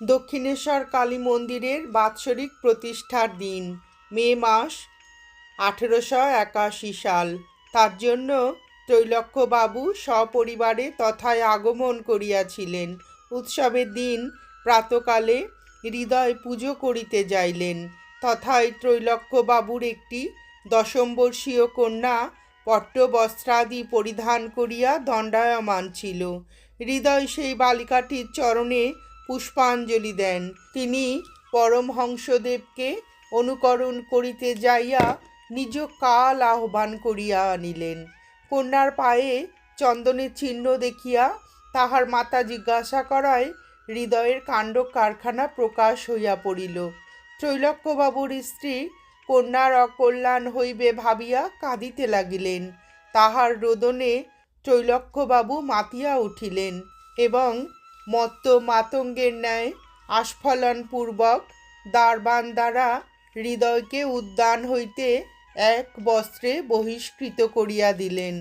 দক্ষিণেশ্বর কালী মন্দিরের বাৎসরিক প্রতিষ্ঠার দিন, মে মাস আঠেরোশো একাশি সাল। তার জন্য ত্রৈলক্ষ্যবাবু সপরিবারে তথায় আগমন করিয়াছিলেন। উৎসবের দিন প্রাতকালে হৃদয় পুজো করিতে যাইলেন। তথায় ত্রৈলক্ষ্যবাবুর একটি দশমবর্ষীয় কন্যা পট্টবস্ত্রাদি পরিধান করিয়া দণ্ডায়মান ছিল। হৃদয় সেই বালিকাটির চরণে পুষ্পাঞ্জলি দেন। তিনি পরমহংসদেবকে অনুকরণ করিতে যাইয়া নিজ কাল আহ্বান করিয়া আনিলেন। কন্যার পায়ে চন্দনের চিহ্ন দেখিয়া তাহার মাতা জিজ্ঞাসা করায় হৃদয়ের কাণ্ড কারখানা প্রকাশ হইয়া পড়িল। ত্রৈলক্যবাবুর স্ত্রী কন্যার অকল্যাণ হইবে ভাবিয়া কাঁদিতে লাগিলেন। তাহার রোদনে ত্রৈলক্যবাবু মাতিয়া উঠিলেন এবং মত্ত মাতঙ্গের ন্যায় আস্ফলনপূর্বক দারবান দ্বারা হৃদয়কে উদ্যান হইতে এক বস্ত্রে বহিষ্কৃত করিয়া দিলেন।